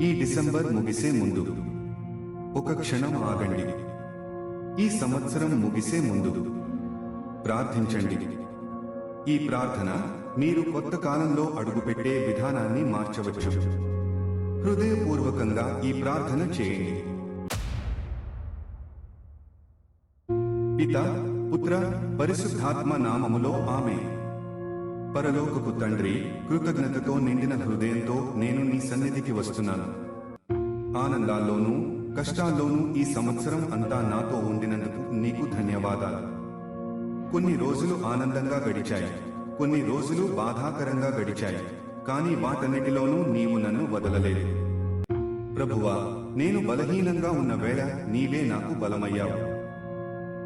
ఈ డిసెంబర్ ముగిసే ముందు. ఒక క్షణం ఆగండి. ఈ సంవత్సరం ముగిసే ముందు. ప్రార్థించండి. ఈ ప్రార్థన మీరు కొత్త కాలంలో అడుగుపెట్టే విధానాన్ని మార్చవచ్చు. హృదయపూర్వకంగా ఈ ప్రార్థన చేయండి. పిత పుత్ర పరిశుద్ధాత్మ నామములో ఆమె పరలోకపు తండ్రి కృతజ్ఞతతో నిండిన హృదయంతో నేను నీ సన్నిధికి వస్తున్నాను. ఆనందాల్లోనూ కష్టాల్లోనూ ఈ సంవత్సరం అంతా నాతో ఉండినందుకు నీకు ధన్యవాదాలు. కొన్ని రోజులు ఆనందంగా గడిచాయి కొన్ని రోజులు బాధాకరంగా గడిచాయి కానీ వాటన్నిటిలోనూ నీవు నన్ను వదలలేదు. ప్రభువా నేను బలహీనంగా ఉన్న వేళ నీవే నాకు బలమయ్యావు.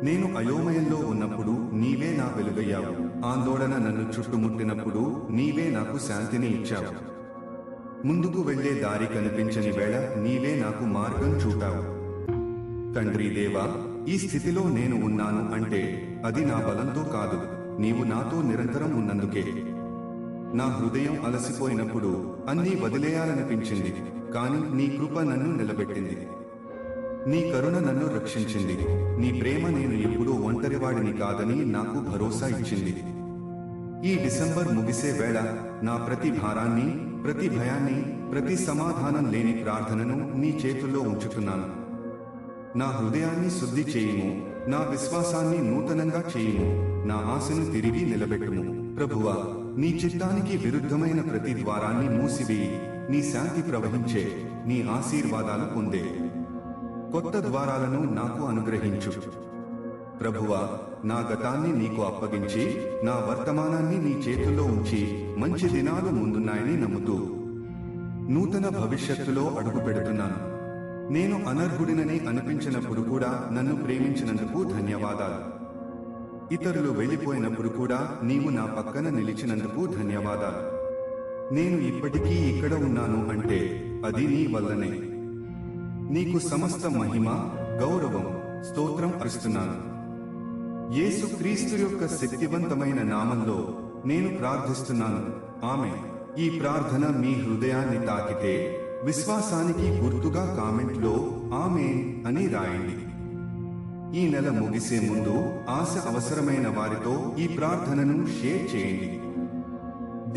నేను అయోమయంలో ఉన్నప్పుడు నీవే వెలుగయ్యావు. ఆందోళన నన్ను చుట్టుముట్టినప్పుడు నీవే నాకు శాంతిని ఇచ్చావు. ముందుకు వెళ్ళే దారి కనిపించని వేళ నీవే నాకు మార్గం చూటావు తండ్రి దేవా ఈ స్థితిలో నేను ఉన్నాను అంటే అది నా బలంతో కాదు. నీవు నాతో నిరంతరం ఉన్నందుకే. నా హృదయం అలసిపోయినప్పుడు అన్నీ వదిలేయాలనిపించింది కాని నీ కృప నన్ను నిలబెట్టింది. నీ కరుణ నన్ను రక్షించింది. నీ ప్రేమ నేను ఎప్పుడూ ఒంటరివాడిని కాదని నాకు భరోసా ఇచ్చింది. ఈ డిసెంబర్ ముగిసే వేళ నా ప్రతి భారాన్ని ప్రతి భయాన్ని ప్రతి సమాధానం లేని ప్రార్థనను నీ చేతుల్లో ఉంచుతున్నాను. నా హృదయాన్ని శుద్ధి చేయుము నా విశ్వాసాన్ని నూతనంగా చేయుము నా ఆశను తిరిగి నిలబెట్టుము. ప్రభువా నీ చిత్తానికి విరుద్ధమైన ప్రతి ద్వారాన్ని మూసివేయి నీ శాంతి ప్రవహించే నీ ఆశీర్వాదాలు పొందే. కొత్త ద్వారాలను నాకు అనుగ్రహించు. ప్రభువా నా గతాన్ని నీకు అప్పగించి నా వర్తమానాన్ని నీ చేతుల్లో ఉంచి మంచి దినాలు ముందున్నాయని నమ్ముతూ నూతన భవిష్యత్తులో అడుగు పెడుతున్నాను. నేను అనర్హుడినని అనిపించినప్పుడు కూడా నన్ను ప్రేమించినందుకు ధన్యవాదాలు. ఇతరులు వెళ్ళిపోయినప్పుడు కూడా నీవు నా పక్కన నిలిచినందుకు ధన్యవాదాలు. నేను ఇప్పటికీ ఇక్కడ ఉన్నాను అంటే అది నీ వల్లనే. నీకు సమస్త మహిమ గౌరవం స్తోత్రం అరుస్తున్నాను యేసు క్రీస్తు యొక్క శక్తివంతమైన నామంలో నేను ప్రార్థిస్తున్నాను. ఆమె ఈ ప్రార్థన మీ హృదయాన్ని తాకితే విశ్వాసానికి గుర్తుగా కామెంట్లో ఆమె అని రాయండి. ఈ నెల ముగిసే ముందు ఆశ అవసరమైన వారితో ఈ ప్రార్థనను షేర్ చేయండి.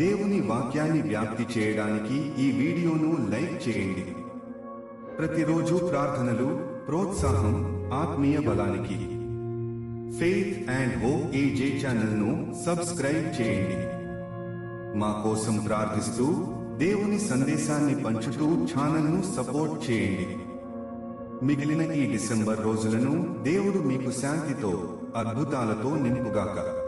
దేవుని వాక్యాన్ని వ్యాప్తి చేయడానికి ఈ వీడియోను లైక్ చేయండి. ప్రతిరోజు ప్రార్థనలు ప్రోత్సాహం ఆత్మీయ బలానికి. Faith and hope AJ channel subscribe చేయండి. మా కోసం ప్రార్థిస్తూ దేవుని సందేశాన్ని పంచుతూ ఛానల్ను సపోర్ట్ చేయండి. మిగిలిన ఈ డిసెంబర్ రోజులను దేవుడు మీకు శాంతితో అద్భుతాలతో నింపుగాక.